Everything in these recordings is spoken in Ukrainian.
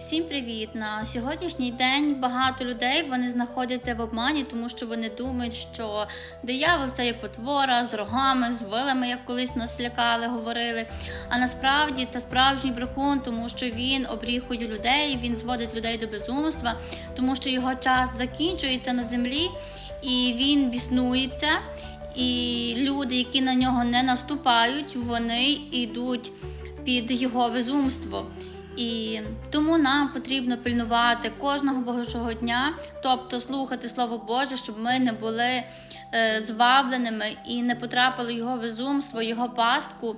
Всім привіт! На сьогоднішній день багато людей вони знаходяться в обмані, тому що вони думають, що диявол це є потвора з рогами, з вилами, як колись нас лякали, говорили. А насправді це справжній брехун, тому що він обріхує людей, він зводить людей до безумства, тому що його час закінчується на землі і він біснується. І люди, які на нього не наступають, вони йдуть під його безумство. І тому нам потрібно пильнувати кожного божого дня, тобто слухати Слово Боже, щоб ми не були е, звабленими і не потрапили в його безумство, його пастку.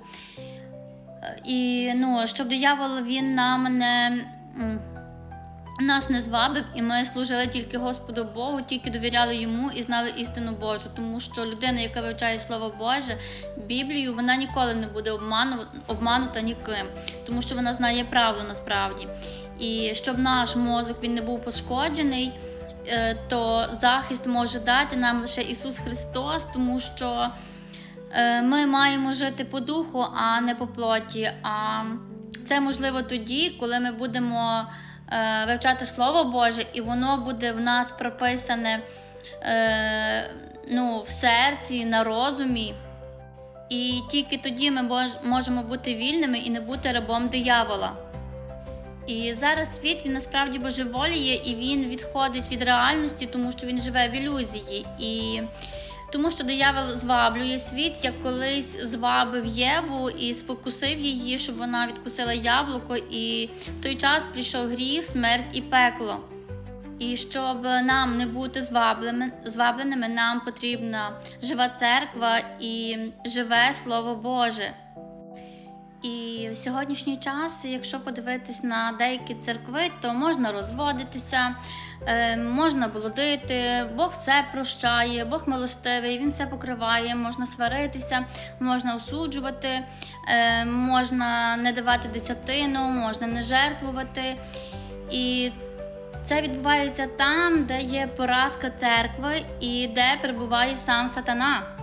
Е, І ну, щоб диявол він нам не. Нас не звабив, і ми служили тільки Господу Богу, тільки довіряли йому і знали істину Божу. Тому що людина, яка вивчає Слово Боже, Біблію, вона ніколи не буде обману, обманута ніким, тому що вона знає правду насправді. І щоб наш мозок він не був пошкоджений, е, то захист може дати нам лише Ісус Христос, тому що е, ми маємо жити по духу, а не по плоті. А це можливо тоді, коли ми будемо вивчати Слово Боже, і воно буде в нас прописане е, ну, в серці, на розумі. І тільки тоді ми можемо бути вільними і не бути рабом диявола. І зараз світ він насправді божеволіє і він відходить від реальності, тому що він живе в ілюзії. І тому що диявол зваблює світ, як колись звабив Єву і спокусив її, щоб вона відкусила яблуко, і в той час прийшов гріх, смерть і пекло. І щоб нам не бути звабленими, нам потрібна жива церква і живе Слово Боже. І в сьогоднішній час, якщо подивитись на деякі церкви, то можна розводитися, можна блудити, Бог все прощає, Бог милостивий, Він все покриває, можна сваритися, можна осуджувати, е, можна не давати десятину, можна не жертвувати. І це відбувається там, де є поразка церкви і де перебуває сам сатана.